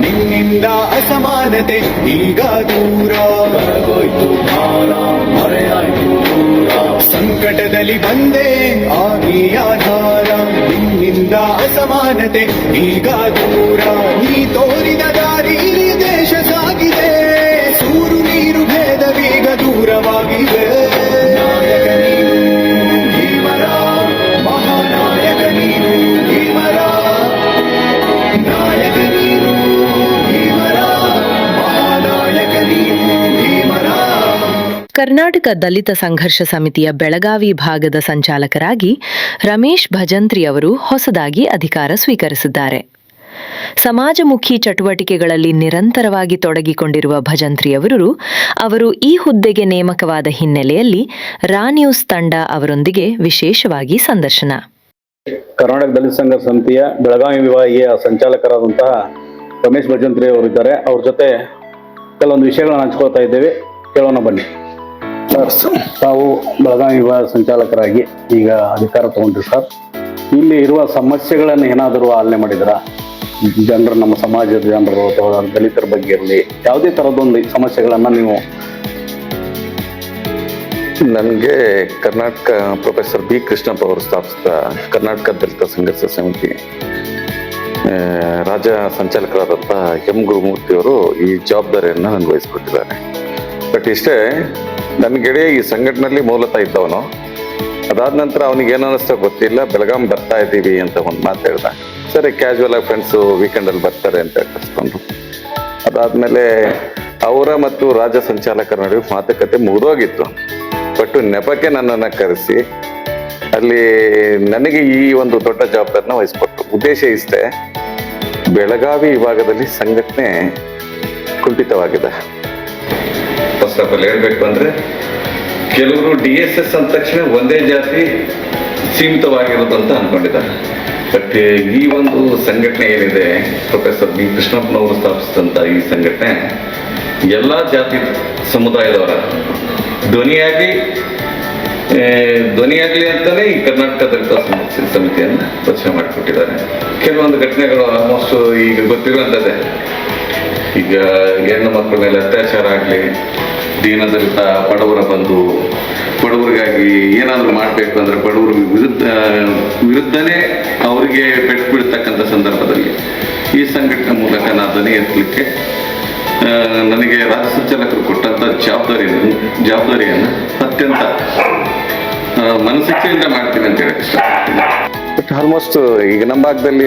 ನಿನ್ನಿಂದ ಅಸಮಾನತೆ ಈಗ ದೂರ. ಸಂಕಟದಲ್ಲಿ ಬಂದೆ ಆಗಿ ಆಧಾರ ನಿನ್ನಿಂದ ಅಸಮಾನತೆ ಈಗ ದೂರ. ನೀ ತೋರಿದ ದಾರಿ ದೇಶ ಸಾಗಿದೆ. ಸೂರು ನೀರು ಭೇದವೀಗ ದೂರವಾಗಿದೆ. ಕರ್ನಾಟಕ ದಲಿತ ಸಂಘರ್ಷ ಸಮಿತಿಯ ಬೆಳಗಾವಿ ಭಾಗದ ಸಂಚಾಲಕರಾಗಿ ರಮೇಶ್ ಭಜಂತ್ರಿ ಅವರು ಹೊಸದಾಗಿ ಅಧಿಕಾರ ಸ್ವೀಕರಿಸಿದ್ದಾರೆ. ಸಮಾಜಮುಖಿ ಚಟುವಟಿಕೆಗಳಲ್ಲಿ ನಿರಂತರವಾಗಿ ತೊಡಗಿಕೊಂಡಿರುವ ಭಜಂತ್ರಿ ಅವರು ಅವರು ಈ ಹುದ್ದೆಗೆ ನೇಮಕವಾದ ಹಿನ್ನೆಲೆಯಲ್ಲಿ ರಾ ನ್ಯೂಸ್ ತಂಡ ಅವರೊಂದಿಗೆ ವಿಶೇಷವಾಗಿ ಸಂದರ್ಶನ. ಕರ್ನಾಟಕ ದಲಿತ ಸಂಘ ಸಮಿತಿಯ ಬೆಳಗಾವಿ ವಿಭಾಗೀಯ ಸಂಚಾಲಕರಾದಂತಹ ರಮೇಶ್ ಭಜಂತ್ರಿ ಅವರಿದ್ದಾರೆ. ಅವ್ರ ಜೊತೆ ಕೆಲವೊಂದು ವಿಷಯಗಳನ್ನು ಹಂಚ್ಕೊಳ್ತಾ ಇದ್ದೇವೆ. ಕೇಳೋಣ ಬನ್ನಿ. ಸರ್ ತಾವು ಬೆಳಗಾವಿ ವಿಭಾಗ ಸಂಚಾಲಕರಾಗಿ ಈಗ ಅಧಿಕಾರ ತಗೊಂಡ್ರಿ ಸರ್ ಇಲ್ಲಿ ಇರುವ ಸಮಸ್ಯೆಗಳನ್ನು ಏನಾದರೂ ಆಲನೆ ಮಾಡಿದ್ರ? ಜನರು ನಮ್ಮ ಸಮಾಜದ ಜನರು ಅಥವಾ ದಲಿತರ ಬಗ್ಗೆ ಇರಲಿ, ಯಾವುದೇ ಥರದೊಂದು ಸಮಸ್ಯೆಗಳನ್ನು ನೀವು ನನಗೆ ಕರ್ನಾಟಕ ಪ್ರೊಫೆಸರ್ ಬಿ ಕೃಷ್ಣಪ್ಪ ಅವರು ಸ್ಥಾಪಿಸಿದ ಕರ್ನಾಟಕ ದಲಿತ ಸಂಘರ್ಷ ಸಮಿತಿ. ರಾಜ ಸಂಚಾಲಕರಾದಂಥ ಎಂ ಗುರುಮೂರ್ತಿ ಅವರು ಈ ಜವಾಬ್ದಾರಿಯನ್ನು ನನಗೆ ವಹಿಸ್ಕೊಟ್ಟಿದ್ದಾರೆ. ಬಟ್ ಇಷ್ಟೇ ನನ್ನ ಗೆಳೆಯ ಈ ಸಂಘಟನೆಯಲ್ಲಿ ಮೂಲತಃ ಇದ್ದವನು. ಅದಾದ ನಂತರ ಅವನಿಗೆ ಏನು ಅನ್ನಿಸ್ತೋ ಗೊತ್ತಿಲ್ಲ, ಬೆಳಗಾಂ ಬರ್ತಾ ಇದ್ದೀವಿ ಅಂತ ಒಂದು ಮಾತು ಹೇಳ್ದ. ಸರಿ ಕ್ಯಾಶುವಲ್ ಆಗಿ ಫ್ರೆಂಡ್ಸು ವೀಕೆಂಡಲ್ಲಿ ಬರ್ತಾರೆ ಅಂತ ಕರ್ಸ್ಕೊಂಡ್ರು. ಅದಾದಮೇಲೆ ಅವರ ಮತ್ತು ರಾಜ್ಯ ಸಂಚಾಲಕರ ನಡುವೆ ಮಾತುಕತೆ ಮುಗಿದೋಗಿತ್ತು ಬಟ್ ನೆಪಕ್ಕೆ ನನ್ನನ್ನು ಕರೆಸಿ, ಅಲ್ಲಿ ನನಗೆ ಈ ಒಂದು ದೊಡ್ಡ ಜವಾಬ್ದಾರಿನ ವಹಿಸ್ಕೊಟ್ರು. ಉದ್ದೇಶ ಇಷ್ಟೇ, ಬೆಳಗಾವಿ ವಿಭಾಗದಲ್ಲಿ ಸಂಘಟನೆ ಕುಂಠಿತವಾಗಿದೆ. ಫಸ್ಟ್ ಹೇಳಬೇಕು ಅಂದರೆ ಕೆಲವರು ಡಿ ಎಸ್ ಎಸ್ ಅಂದ ತಕ್ಷಣ ಒಂದೇ ಜಾತಿ ಸೀಮಿತವಾಗಿರೋದು ಅಂತ ಅನ್ಕೊಂಡಿದ್ದಾರೆ ಬಟ್ ಈ ಒಂದು ಸಂಘಟನೆ ಏನಿದೆ ಪ್ರೊಫೆಸರ್ ಬಿ. ಕೃಷ್ಣಪ್ಪನವರು ಸ್ಥಾಪಿಸಿದಂಥ ಈ ಸಂಘಟನೆ, ಎಲ್ಲ ಜಾತಿ ಸಮುದಾಯದವರ ಧ್ವನಿಯಾಗಿ ಧ್ವನಿಯಾಗಲಿ ಅಂತಲೇ ಈ ಕರ್ನಾಟಕ ದಲಿತ ಸಮಸ್ಯೆ ಸಮಿತಿಯನ್ನು ರಚನೆ ಮಾಡಿಕೊಟ್ಟಿದ್ದಾರೆ. ಕೆಲವೊಂದು ಘಟನೆಗಳು ಆಲ್ಮೋಸ್ಟ್ ಈಗ ಗೊತ್ತಿರುವಂಥದ್ದೇ ಈಗ ಹೆಣ್ಣು ಮಕ್ಕಳ ಮೇಲೆ ಅತ್ಯಾಚಾರ ಆಗಲಿ ದೀನದಲಿತ ಬಡವರ ಬಂದು ಬಡವರಿಗಾಗಿ ಏನಾದರೂ ಮಾಡಬೇಕು ಅಂದ್ರೆ ಬಡವರು ವಿರುದ್ಧ, ವಿರುದ್ಧನೇ ಅವರಿಗೆ ಪೆಟ್ಟು ಬಿಡ್ತಕ್ಕಂಥ ಸಂದರ್ಭದಲ್ಲಿ ಈ ಸಂಘಟನೆ ಮೂಲಕ ನಾನು ಧ್ವನಿ ಎತ್ತಲಿಕ್ಕೆ ನನಗೆ ರಾಜ್ಯ ಸಂಚಾಲಕರು ಕೊಟ್ಟಂಥ ಜವಾಬ್ದಾರಿ ಜವಾಬ್ದಾರಿಯನ್ನು ಅತ್ಯಂತ ಮನಸ್ಸಿಚ್ಛೆಯಿಂದ ಮಾಡ್ತೀನಿ ಅಂತ ಹೇಳಿ ಇಷ್ಟಪಡ್ತೀನಿ. ಬಟ್ ಆಲ್ಮೋಸ್ಟ್ ಈಗ ನಮ್ಮ ಭಾಗದಲ್ಲಿ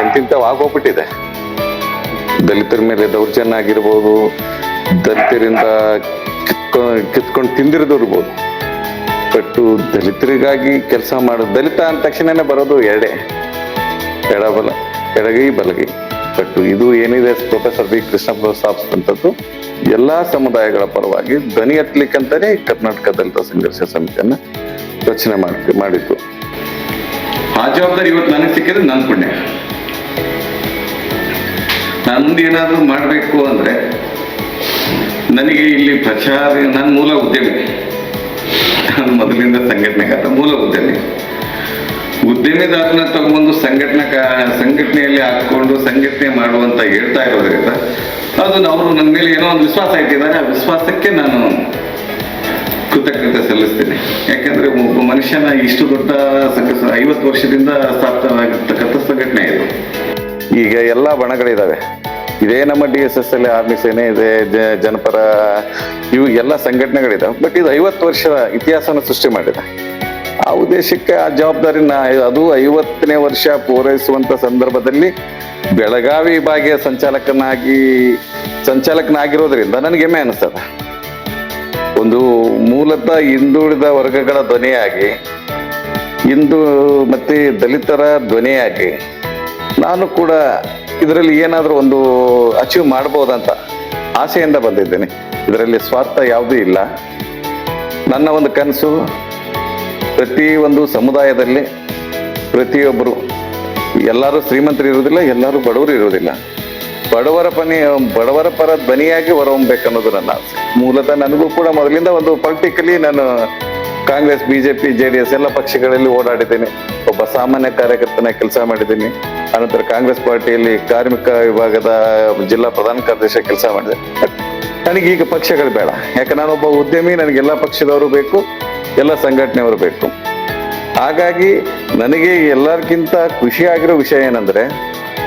ಎಂತಿಂಥವು ಆಗೋಗ್ಬಿಟ್ಟಿದೆ. ದಲಿತರ ಮೇಲೆ ದೌರ್ಜನ್ಯ ಆಗಿರ್ಬೋದು ದಲಿತರಿಂದ ಕಿತ್ಕೊಂಡು ತಿಂದಿರೋದು ಬಟ್ ದಲಿತರಿಗಾಗಿ ಕೆಲಸ ಮಾಡೋದು ದಲಿತ ಅಂದ ತಕ್ಷಣನೇ ಬರೋದು ಎಡೆ ಎಡಬಲ ಎಡಗೈ ಬಲಗೈ. ಬಟ್ಟು ಇದು ಏನಿದೆ ಪ್ರೊಫೆಸರ್ ಬಿ ಕೃಷ್ಣಪ್ಪ ಸ್ಥಾಪಿಸಿದಂಥದ್ದು ಎಲ್ಲಾ ಸಮುದಾಯಗಳ ಪರವಾಗಿ ಧ್ವನಿ ಎತ್ತಲಿಕ್ಕಂತಾನೆ ಕರ್ನಾಟಕ ದಲಿತ ಸಂಘರ್ಷ ಸಮಿತಿಯನ್ನ ರಚನೆ ಮಾಡಿ ಮಾಡಿದ್ದು. ಆ ಜವಾಬ್ದಾರಿ ಇವತ್ತು ನನಗೆ ಸಿಕ್ಕಿದ್ರೆ ನನ್ನ ಪುಣ್ಯ. ನಂದು ಏನಾದರೂ ಮಾಡಬೇಕು ಅಂದ್ರೆ ನನಗೆ ಇಲ್ಲಿ ಪ್ರಚಾರ ನನ್ನ ಮೂಲ ಉದ್ಯಮಿ. ನಾನು ಮೊದಲಿಂದ ಸಂಘಟನೆಗಾರ, ಮೂಲ ಉದ್ಯಮಿ. ಉದ್ಯಮಿದಾರನ ತಗೊಂಡು ಸಂಘಟನೆ ಸಂಘಟನೆಯಲ್ಲಿ ಹಾಕೊಂಡು ಸಂಘಟನೆ ಮಾಡುವಂತ ಹೇಳ್ತಾ ಇರೋದ್ರಿಂದ ಅದು ಅವರು ನನ್ನ ಮೇಲೆ ಏನೋ ಒಂದು ವಿಶ್ವಾಸ ಇಟ್ಟಿದ್ದಾರೆ. ಆ ವಿಶ್ವಾಸಕ್ಕೆ ನಾನು ಕೃತಜ್ಞತೆ ಸಲ್ಲಿಸ್ತೇನೆ. ಯಾಕಂದ್ರೆ ಒಬ್ಬ ಮನುಷ್ಯನ ಇಷ್ಟು ದೊಡ್ಡ ಐವತ್ತು ವರ್ಷದಿಂದ ಸ್ಥಾಪಿತವಾಗಿರ್ತಕ್ಕಂಥ ಸಂಘಟನೆ ಇದು. ಈಗ ಎಲ್ಲ ಬಣಗಳಿದಾವೆ. ಇದೇ ನಮ್ಮ ಡಿ ಎಸ್ ಎಸ್ ಅಲ್ಲಿ ಆರ್ಮಿ ಸೇನೆ ಇದೆ ಜನಪರ ಇವು ಎಲ್ಲ ಸಂಘಟನೆಗಳಿದಾವೆ ಬಟ್ ಇದು ಐವತ್ತು ವರ್ಷದ ಇತಿಹಾಸವನ್ನು ಸೃಷ್ಟಿ ಮಾಡಿದೆ. ಆ ಉದ್ದೇಶಕ್ಕೆ ಆ ಜವಾಬ್ದಾರಿನ ಅದು ಐವತ್ತನೇ ವರ್ಷ ಪೂರೈಸುವಂತ ಸಂದರ್ಭದಲ್ಲಿ ಬೆಳಗಾವಿ ಭಾಗ್ಯ ಸಂಚಾಲಕನಾಗಿ, ಸಂಚಾಲಕನಾಗಿರೋದ್ರಿಂದ ನನಗೆ ಹೆಮ್ಮೆ ಅನಿಸ್ತದೆ. ಒಂದು ಮೂಲತಃ ಹಿಂದುಳಿದ ವರ್ಗಗಳ ಧ್ವನಿಯಾಗಿ, ಹಿಂದೂ ಮತ್ತೆ ದಲಿತರ ಧ್ವನಿಯಾಗಿ, ನಾನು ಕೂಡ ಇದರಲ್ಲಿ ಏನಾದರೂ ಒಂದು ಅಚೀವ್ ಮಾಡ್ಬೋದಂತ ಆಸೆಯಿಂದ ಬಂದಿದ್ದೇನೆ. ಇದರಲ್ಲಿ ಸ್ವಾರ್ಥ ಯಾವುದೂ ಇಲ್ಲ. ನನ್ನ ಒಂದು ಕನಸು, ಪ್ರತಿ ಒಂದು ಸಮುದಾಯದಲ್ಲಿ ಪ್ರತಿಯೊಬ್ಬರು, ಎಲ್ಲರೂ ಶ್ರೀಮಂತರು ಇರುವುದಿಲ್ಲ, ಎಲ್ಲರೂ ಬಡವರು ಇರುವುದಿಲ್ಲ. ಬಡವರ ಪನಿ, ಬಡವರ ಪರ ಧ್ವನಿಯಾಗಿ ಹೊರಹೊಂಬೇಕನ್ನೋದು ನನ್ನ ಆಸೆ. ಮೂಲತಃ ನನಗೂ ಕೂಡ ಮೊದಲಿಂದ ಒಂದು ಪೊಲಿಟಿಕಲಿ ನಾನು Congress, BJP J D S ಎಲ್ಲ ಪಕ್ಷಗಳಲ್ಲಿ ಓಡಾಡಿದ್ದೀನಿ. ಒಬ್ಬ ಸಾಮಾನ್ಯ ಕಾರ್ಯಕರ್ತನ ಕೆಲಸ ಮಾಡಿದ್ದೀನಿ. ಅನಂತರ ಕಾಂಗ್ರೆಸ್ ಪಾರ್ಟಿಯಲ್ಲಿ ಕಾರ್ಮಿಕ ವಿಭಾಗದ ಜಿಲ್ಲಾ ಪ್ರಧಾನ ಕಾರ್ಯದರ್ಶಿ ಕೆಲಸ ಮಾಡಿದೆ. ನನಗೆ ಈಗ ಪಕ್ಷಗಳು ಬೇಡ. ಯಾಕೆ, ನಾನೊಬ್ಬ ಉದ್ಯಮಿ, ನನಗೆ ಎಲ್ಲ ಪಕ್ಷದವರು ಬೇಕು, ಎಲ್ಲ ಸಂಘಟನೆಯವರು ಬೇಕು. ಹಾಗಾಗಿ ನನಗೆ ಎಲ್ಲರಿಗಿಂತ ಖುಷಿಯಾಗಿರೋ ವಿಷಯ ಏನಂದ್ರೆ,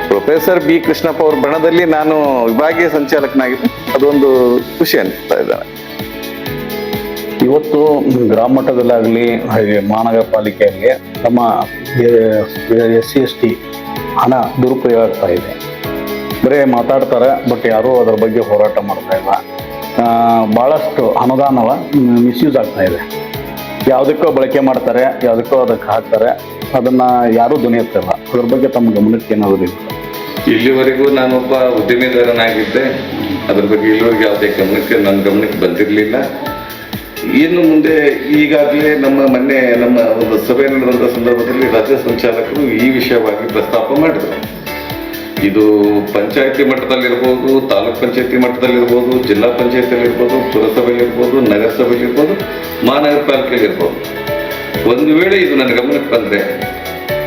ಪ್ರೊಫೆಸರ್ ಬಿ ಕೃಷ್ಣಪ್ಪ ಅವ್ರ ಬಣದಲ್ಲಿ ನಾನು ವಿಭಾಗೀಯ ಸಂಚಾಲಕನಾಗಿದ್ದೆ. ಅದೊಂದು ಖುಷಿ ಅನಿಸ್ತಾ ಇದ್ದಾನೆ. ಇವತ್ತು ಗ್ರಾಮ ಮಟ್ಟದಲ್ಲಾಗಲಿ, ಹಾಗೆ ಮಹಾನಗರ ಪಾಲಿಕೆಯಲ್ಲಿ ನಮ್ಮ ಎಸ್ ಸಿ, ಎಸ್ ಟಿ ಹಣ ದುರುಪಯೋಗ ಆಗ್ತಾ ಇದೆ. ಬರೀ ಮಾತಾಡ್ತಾರೆ, ಬಟ್ ಯಾರೂ ಅದರ ಬಗ್ಗೆ ಹೋರಾಟ ಮಾಡ್ತಾ ಇಲ್ಲ. ಭಾಳಷ್ಟು ಅನುದಾನವ ಮಿಸ್ಯೂಸ್ ಆಗ್ತಾ ಇದೆ. ಯಾವುದಕ್ಕೋ ಬಳಕೆ ಮಾಡ್ತಾರೆ, ಯಾವುದಕ್ಕೋ ಅದಕ್ಕೆ ಹಾಕ್ತಾರೆ, ಅದನ್ನು ಯಾರೂ ದುನಿಯುತ್ತಿಲ್ಲ ಅದ್ರ ಬಗ್ಗೆ ತಮ್ಮ ಗಮನಕ್ಕೆ ಏನಾದರೂ ಇದೆ ಇಲ್ಲಿವರೆಗೂ ನಾನೊಬ್ಬ ಉದ್ಯಮಿದಾರನಾಗಿದ್ದೆ ಅದ್ರ ಬಗ್ಗೆ ಇಲ್ಲಿವರೆಗೆ ಯಾವುದೇ ಗಮನಕ್ಕೆ, ನನ್ನ ಗಮನಕ್ಕೆ ಬಂದಿರಲಿಲ್ಲ. ಇನ್ನು ಮುಂದೆ ಈಗಾಗಲೇ ನಮ್ಮ ಮೊನ್ನೆ ನಮ್ಮ ಒಂದು ಸಭೆ ನಡೆದಂಥ ಸಂದರ್ಭದಲ್ಲಿ ರಾಜ್ಯ ಸಂಚಾಲಕರು ಈ ವಿಷಯವಾಗಿ ಪ್ರಸ್ತಾಪ ಮಾಡಿದರು. ಇದು ಪಂಚಾಯಿತಿ ಮಟ್ಟದಲ್ಲಿರ್ಬೋದು, ತಾಲೂಕ್ ಪಂಚಾಯತಿ ಮಟ್ಟದಲ್ಲಿರ್ಬೋದು, ಜಿಲ್ಲಾ ಪಂಚಾಯತಿಯಲ್ಲಿರ್ಬೋದು, ಪುರಸಭೆಯಲ್ಲಿರ್ಬೋದು, ನಗರಸಭೆಯಲ್ಲಿರ್ಬೋದು, ಮಹಾನಗರ ಪಾಲಿಕೆಯಲ್ಲಿರ್ಬೋದು. ಒಂದು ವೇಳೆ ಇದು ನನ್ನ ಗಮನಕ್ಕೆ ಬಂದರೆ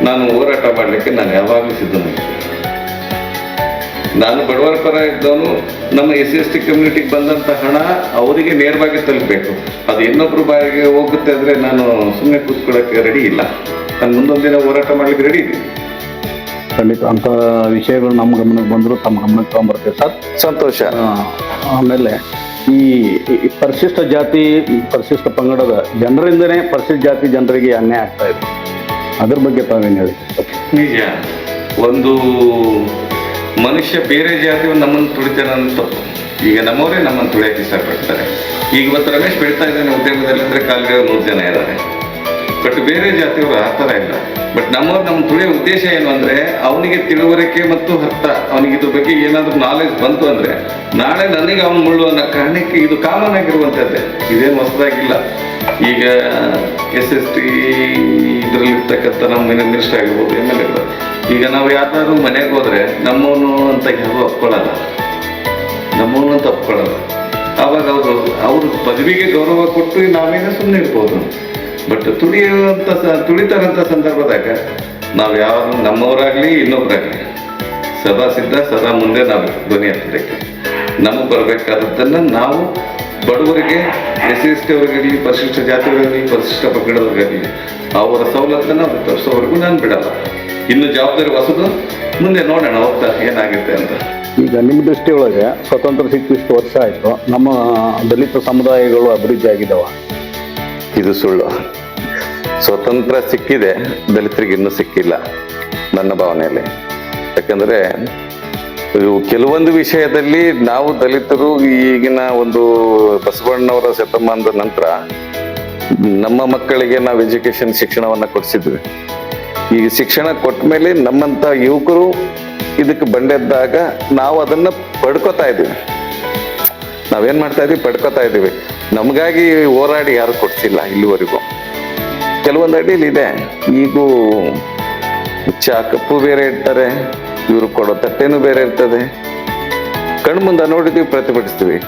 ನಾನು ಹೋರಾಟ ಮಾಡಲಿಕ್ಕೆ ನಾನು ಯಾವಾಗಲೂ ಸಿದ್ಧನಾಗಿದ್ದೆ ನಾನು ಬಡವರ ಪರ ಇದ್ದವನು ನಮ್ಮ ಎಸ್ ಸಿ ಎಸ್ ಟಿ ಕಮ್ಯುನಿಟಿಗೆ ಬಂದಂಥ ಹಣ ಅವರಿಗೆ ನೇರವಾಗಿ ತಲುಪಬೇಕು. ಅದು ಇನ್ನೊಬ್ಬರು ಬಾಯಿಗೆ ಹೋಗುತ್ತೆ ಅಂದರೆ ನಾನು ಸುಮ್ಮನೆ ಕೂತ್ಕೊಳ್ಳೋಕ್ಕೆ ರೆಡಿ ಇಲ್ಲ. ನಾನು ಮುಂದೊಂದು ದಿನ ಹೋರಾಟ ಮಾಡಲಿಕ್ಕೆ ರೆಡಿ ಇದ್ದೀನಿ. ಖಂಡಿತ ಅಂಥ ವಿಷಯಗಳು ನಮ್ಮ ಗಮನಕ್ಕೆ ಬಂದರೂ ತಮ್ಮ ಗಮನಕ್ಕೆ ತಗೊಂಬರ್ತೇವೆ ಸರ್. ಸಂತೋಷ. ಆಮೇಲೆ ಈ ಈ ಪರಿಶಿಷ್ಟ ಜಾತಿ ಪರಿಶಿಷ್ಟ ಪಂಗಡದ ಜನರಿಂದನೇ ಪರಿಶಿಷ್ಟ ಜಾತಿ ಜನರಿಗೆ ಅನ್ಯಾಯ ಆಗ್ತಾ ಇದೆ. ಅದ್ರ ಬಗ್ಗೆ ತಾವೇನು ಹೇಳಿ? ನಿಜ. ಒಂದು ಮನುಷ್ಯ ಬೇರೆ ಜಾತಿಯು ನಮ್ಮನ್ನು ತುಳಿತಾನೆ ಅಂತ ಈಗ ನಮ್ಮವರೇ ನಮ್ಮನ್ನು ತುಳಿಯಕ್ಕೆ ಇಷ್ಟಪಡ್ತಾರೆ. ಈಗ ಇವತ್ತು ರಮೇಶ್ ಬೆಳೀತಾ ಇದ್ದಾನೆ ಉದ್ಯಮದಲ್ಲಿ, ಅಂದರೆ ಕಾಲಿಗೆ ನೂರು ಜನ ಇದ್ದಾರೆ. ಬಟ್ ಬೇರೆ ಜಾತಿಯವರು ಆ ಥರ ಇಲ್ಲ. ಬಟ್ ನಮ್ಮವ್ರು ನಮ್ಮ ತುಳಿಯೋ ಉದ್ದೇಶ ಏನು ಅಂದರೆ ಅವನಿಗೆ ತಿಳುವರಿಕೆ ಮತ್ತು ಅರ್ಥ, ಅವನಿಗೆ ಇದ್ರ ಬಗ್ಗೆ ಏನಾದರೂ ನಾಲೆಜ್ ಬಂತು ಅಂದರೆ ನಾಳೆ ನನಗೆ ಅವನು ಮುಳ್ಳು ಅನ್ನೋ ಕಾರಣಕ್ಕೆ ಇದು ಕಾಮನ್ ಆಗಿರುವಂಥದ್ದೇ ಇದೇನು ಹೊಸದಾಗಿಲ್ಲ. ಈಗ ಎಸ್ ಎಸ್ ಟಿ ಇದರಲ್ಲಿರ್ತಕ್ಕಂಥ ನಮ್ಮ ಮಿನಿಸ್ಟರ್ ಆಗಿರ್ಬೋದು ಎಂ ಎಲ್ ಎ ಈಗ ನಾವು ಯಾರನ್ನಾದ್ರೂ ಮನೆಗೆ ಹೋದ್ರೆ ನಮ್ಮವನು ಅಂತ ಯಾರು ಒಪ್ಕೊಳ್ಳಲ್ಲ. ನಮ್ಮವನು ಅಂತ ಒಪ್ಕೊಳ್ಳಲ್ಲ. ಅವಾಗ ಅವರು, ಅವ್ರ ಪದವಿಗೆ ಗೌರವ ಕೊಟ್ಟು ನಾವೇನೋ ಸುಮ್ಮನೆ ಇರ್ಬೋದು ಬಟ್ ತುಳಿಯುವಂಥ ತುಳಿತಾರಂಥ ಸಂದರ್ಭದಾಗ ನಾವು ಯಾವಾಗಲೂ ನಮ್ಮವರಾಗಲಿ ಇನ್ನೊಬ್ಬರಾಗಲಿ ಸದಾ ಸಿದ್ಧ, ಸದಾ ಮುಂದೆ ನಾವು ಧ್ವನಿ ಹತ್ತಬೇಕು ನಮಗೆ ಬರಬೇಕಾದದ್ದನ್ನು ನಾವು ಬಡವರಿಗೆ, ಎಸ್ ಎಸ್ ಟಿ ಅವರಿಗಿರಲಿ, ಪರಿಶಿಷ್ಟ ಜಾತಿಯವರಿಗಲಿ ಪರಿಶಿಷ್ಟ ಪಂಗಡದವರಿಗಿರಲಿ, ಅವರ ಸವಲತ್ತನ್ನು ಅವ್ರಿಗೆ ತರಿಸೋವರೆಗೂ ನಾನು ಬಿಡಲ್ಲ. ಇನ್ನು ಜವಾಬ್ದಾರಿ ಹೊಸದು, ಮುಂದೆ ನೋಡೋಣ ಹೋಗ್ತಾ ಏನಾಗುತ್ತೆ ಅಂತ. ಈಗ ನಿಮ್ಮ ದೃಷ್ಟಿಯೊಳಗೆ ಸ್ವತಂತ್ರ ಸಿಕ್ಕಿಷ್ಟು ವರ್ಷ ಆಯಿತು. ನಮ್ಮ ದಲಿತ ಸಮುದಾಯಗಳು ಅಭಿವೃದ್ಧಿ ಆಗಿದ್ದಾವ ಇದು ಸುಳ್ಳು. ಸ್ವತಂತ್ರ ಸಿಕ್ಕಿದೆ, ದಲಿತರಿಗೆ ಇನ್ನೂ ಸಿಕ್ಕಿಲ್ಲ ನನ್ನ ಭಾವನೆಯಲ್ಲಿ. ಯಾಕಂದ್ರೆ ಕೆಲವೊಂದು ವಿಷಯದಲ್ಲಿ ನಾವು ದಲಿತರು ಈಗಿನ ಒಂದು ಬಸವಣ್ಣವರ ಶತಮಾನದ ನಂತರ ನಮ್ಮ ಮಕ್ಕಳಿಗೆ ನಾವು ಎಜುಕೇಶನ್ ಶಿಕ್ಷಣವನ್ನ ಕೊಡಿಸಿದ್ವಿ. ಈ ಶಿಕ್ಷಣ ಕೊಟ್ಟ ಮೇಲೆ ನಮ್ಮಂತ ಯುವಕರು ಇದಕ್ಕೆ ಬಂಡೆದ್ದಾಗ ನಾವು ಅದನ್ನ ಪಡ್ಕೋತಾ ಇದ್ದೀವಿ ನಾವೇನ್ ಮಾಡ್ತಾ ಇದೀವಿ, ಪಡ್ಕೋತಾ ಇದೀವಿ. ನಮಗಾಗಿ ಹೋರಾಡಿ ಯಾರು ಕೊಡ್ತಿಲ್ಲ ಇಲ್ಲಿವರೆಗೂ. ಕೆಲವೊಂದು ಅಡಿಯಲ್ಲಿ ಇದೆ. ಈಗೂ ಚಾ ಕಪ್ಪು ಬೇರೆ ಇರ್ತಾರೆ ಇವರು ಕೊಡೋ ತಟ್ಟೆನೂ ಬೇರೆ ಇರ್ತದೆ. ಕಣ್ಮುಂದ ನೋಡಿದೀವಿ ಪ್ರತಿಭಟಿಸ್ತೀವಿ.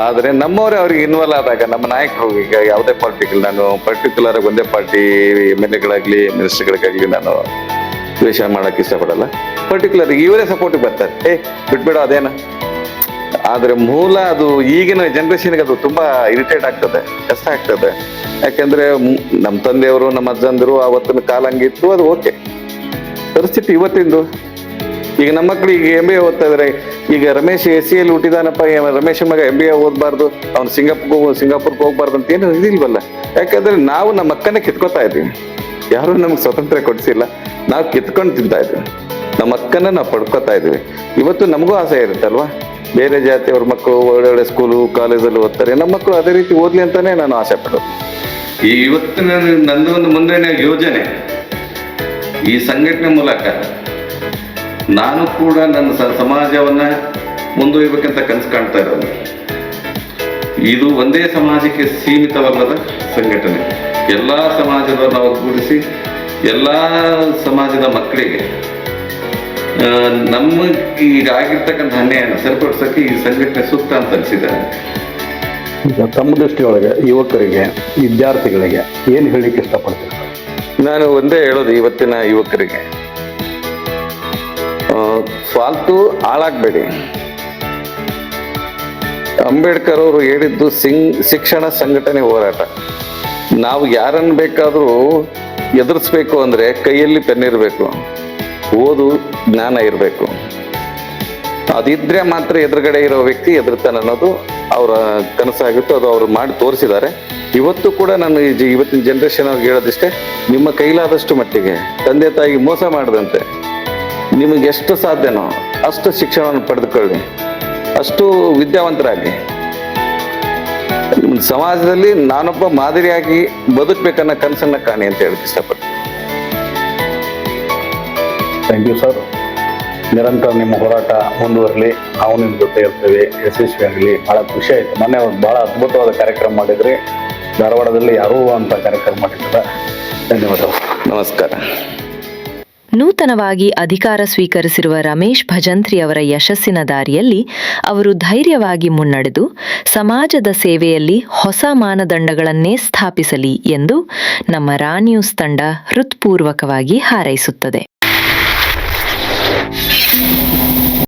ಆದರೆ ನಮ್ಮವರೇ ಅವ್ರಿಗೆ ಇನ್ವಾಲ್ ಆದಾಗ, ನಮ್ಮ ನಾಯಕ ಈಗ ಯಾವುದೇ ಪಾರ್ಟಿಗಳು ನಾನು ಪರ್ಟಿಕ್ಯುಲರ್ ಒಂದೇ ಪಾರ್ಟಿ ಎಂ ಎಲ್ ಎಗಳಾಗಲಿ ಮಿನಿಸ್ಟರ್ಗಳಿಗಾಗಲಿ ನಾನು ದ್ವೇಷ ಮಾಡೋಕ್ಕೆ ಇಷ್ಟಪಡಲ್ಲ. ಪರ್ಟಿಕ್ಯುಲರ್ ಇವರೇ ಸಪೋರ್ಟಿಗೆ ಬರ್ತಾರೆ. ಏ, ಬಿಟ್ಬಿಡೋ ಅದೇನ? ಆದರೆ ಮೂಲ ಅದು ಈಗಿನ ಜನ್ರೇಷನ್ಗೆ ಅದು ತುಂಬಾ ಇರಿಟೇಟ್ ಆಗ್ತದೆ, ಕಷ್ಟ ಆಗ್ತದೆ. ಯಾಕೆಂದ್ರೆ ನಮ್ಮ ತಂದೆಯವರು, ನಮ್ಮ ಅಜ್ಜಂದರು ಅವತ್ತಿನ ಕಾಲ ಹಂಗಿತ್ತು ಅದು ಓಕೆ ಪರಿಸ್ಥಿತಿ ಇವತ್ತಿಂದು. ಈಗ ನಮ್ಮ ಮಕ್ಕಳು ಈಗ ಎಂ ಬಿ ಎ ಓದ್ತಾ ಈಗ ರಮೇಶ್ ಎಸ್ ಸಿ ಎಲ್ಲಿ ಹುಟ್ಟಿದಾನಪ್ಪ ರಮೇಶ್ ಮಗ ಎಂ ಬಿ ಎ ಓದಬಾರ್ದು, ಅವ್ನು ಸಿಂಗಾಪುರ್ ಸಿಂಗಾಪುರ್ಗೆ ಹೋಗ್ಬಾರ್ದು ಅಂತ ಏನು ಇದಿಲ್ವಲ್ಲ. ಯಾಕಂದ್ರೆ ನಾವು ನಮ್ಮ ಅಕ್ಕನೇ ಕಿತ್ಕೋತಾ ಇದ್ದೀವಿ. ಯಾರು ನಮ್ಗೆ ಸ್ವಾತಂತ್ರ್ಯ ಕೊಡಿಸಿಲ್ಲ. ನಾವು ಕಿತ್ಕೊಂಡು ತಿಂತಾ ಇದ್ದೀವಿ. ನಮ್ಮ ಅಕ್ಕನ ನಾವು ಪಡ್ಕೋತಾ ಇದ್ದೀವಿ. ಇವತ್ತು ನಮಗೂ ಆಸೆ ಇರುತ್ತಲ್ವಾ? ಬೇರೆ ಜಾತಿಯವ್ರ ಮಕ್ಕಳು ಒಳ್ಳೆ ಒಳ್ಳೆ ಸ್ಕೂಲು ಕಾಲೇಜಲ್ಲಿ ಓದ್ತಾರೆ. ನಮ್ಮ ಮಕ್ಕಳು ಅದೇ ರೀತಿ ಓದ್ಲಿ ಅಂತಾನೆ ನಾನು ಆಸೆ ಪಡೋದು. ಈ ಇವತ್ತಿನ ನಂದು ಒಂದು ಮುಂದಿನ ಯೋಜನೆ ಈ ಸಂಘಟನೆ ಮೂಲಕ ನಾನು ಕೂಡ ನನ್ನ ಸಮಾಜವನ್ನ ಮುಂದುವರಿಬೇಕಂತ ಕನಸು ಕಾಣ್ತಾ ಇರೋದು. ಇದು ಒಂದೇ ಸಮಾಜಕ್ಕೆ ಸೀಮಿತವಲ್ಲದ ಸಂಘಟನೆ. ಎಲ್ಲ ಸಮಾಜದವ್ರನ್ನ ಒಗ್ಗೂಡಿಸಿ, ಎಲ್ಲ ಸಮಾಜದ ಮಕ್ಕಳಿಗೆ ನಮ್ಮ ಈಗ ಆಗಿರ್ತಕ್ಕಂಥ ಅನ್ಯಾಯನ ಸರಿಪಡಿಸೋಕೆ ಈ ಸಂಘಟನೆ ಸೂಕ್ತ ಅಂತ ಅನಿಸಿದ್ದಾರೆ. ಈಗ ತಮ್ಮ ದೃಷ್ಟಿಯೊಳಗೆ ಯುವಕರಿಗೆ ವಿದ್ಯಾರ್ಥಿಗಳಿಗೆ ಏನು ಹೇಳಲಿಕ್ಕೆ ಇಷ್ಟಪಡ್ತೀರಿ? ನಾನು ಒಂದೇ ಹೇಳೋದು ಇವತ್ತಿನ ಯುವಕರಿಗೆ. ಸ್ವಾಲ್ತು ಫಾಲ್ತು ಹಾಳಾಗಬೇಡಿ. ಅಂಬೇಡ್ಕರ್ ಅವರು ಹೇಳಿದ್ದು ಸಿಂಗ್ ಶಿಕ್ಷಣ ಸಂಘಟನೆ ಹೋರಾಟ. ನಾವು ಯಾರನ್ನು ಬೇಕಾದರೂ ಎದುರಿಸ್ಬೇಕು ಅಂದರೆ ಕೈಯಲ್ಲಿ ಪೆನ್ನಿರಬೇಕು ಓದು ಜ್ಞಾನ ಇರಬೇಕು. ಅದಿದ್ರೆ ಮಾತ್ರ ಎದುರುಗಡೆ ಇರೋ ವ್ಯಕ್ತಿ ಎದುರ್ತಾನೆ ಅನ್ನೋದು ಅವರ ಕನಸಾಗಿತ್ತು, ಅದು ಅವರು ಮಾಡಿ ತೋರಿಸಿದ್ದಾರೆ. ಇವತ್ತು ಕೂಡ ನಾನು ಈ ಇವತ್ತಿನ ಜನರೇಷನ್ ಅವ್ರಿಗೆ ಹೇಳೋದಿಷ್ಟೇ, ನಿಮ್ಮ ಕೈಲಾದಷ್ಟು ಮಟ್ಟಿಗೆ, ತಂದೆ ತಾಯಿಗೆ ಮೋಸ ಮಾಡದಂತೆ, ನಿಮಗೆ ಎಷ್ಟು ಸಾಧ್ಯನೋ ಅಷ್ಟು ಶಿಕ್ಷಣವನ್ನು ಪಡೆದುಕೊಳ್ಳಿ, ಅಷ್ಟು ವಿದ್ಯಾವಂತರಾಗಿ. ಸಮಾಜದಲ್ಲಿ ನಾನೊಬ್ಬ ಮಾದರಿಯಾಗಿ ಬದುಕಬೇಕನ್ನೋ ಕನಸನ್ನ ಕಾಣಿ ಅಂತ ಹೇಳಕ್ ಇಷ್ಟಪಡ್ತೀನಿ. ಥ್ಯಾಂಕ್ ಯು ಸರ್ ನಿರಂತರ ನಿಮ್ಮ ಹೋರಾಟ ಮುಂದುವರಲಿ ನಾವು ನಿಮ್ಮ ಜೊತೆ ಇರ್ತೇವೆ ಯಶಸ್ವಿ ಆಗಲಿ ಭಾಳ ಖುಷಿ ಆಯ್ತು. ಮೊನ್ನೆ ಒಂದು ಬಹಳ ಅದ್ಭುತವಾದ ಕಾರ್ಯಕ್ರಮ ಮಾಡಿದ್ರಿ. ಧಾರವಾಡದಲ್ಲಿ ಯಾರೂ ಅಂತ ಕಾರ್ಯಕ್ರಮ ಮಾಡಿದ್ರ ಧನ್ಯವಾದ ನಮಸ್ಕಾರ. ನೂತನವಾಗಿ ಅಧಿಕಾರ ಸ್ವೀಕರಿಸಿರುವ ರಮೇಶ್ ಭಜಂತ್ರಿ ಅವರ ಯಶಸ್ಸಿನ ದಾರಿಯಲ್ಲಿ ಅವರು ಧೈರ್ಯವಾಗಿ ಮುನ್ನಡೆದು ಸಮಾಜದ ಸೇವೆಯಲ್ಲಿ ಹೊಸ ಮಾನದಂಡಗಳನ್ನೇ ಸ್ಥಾಪಿಸಲಿ ಎಂದು ನಮ್ಮ ರಾ ನ್ಯೂಸ್ ತಂಡ ಹೃತ್ಪೂರ್ವಕವಾಗಿ ಹಾರೈಸುತ್ತದೆ.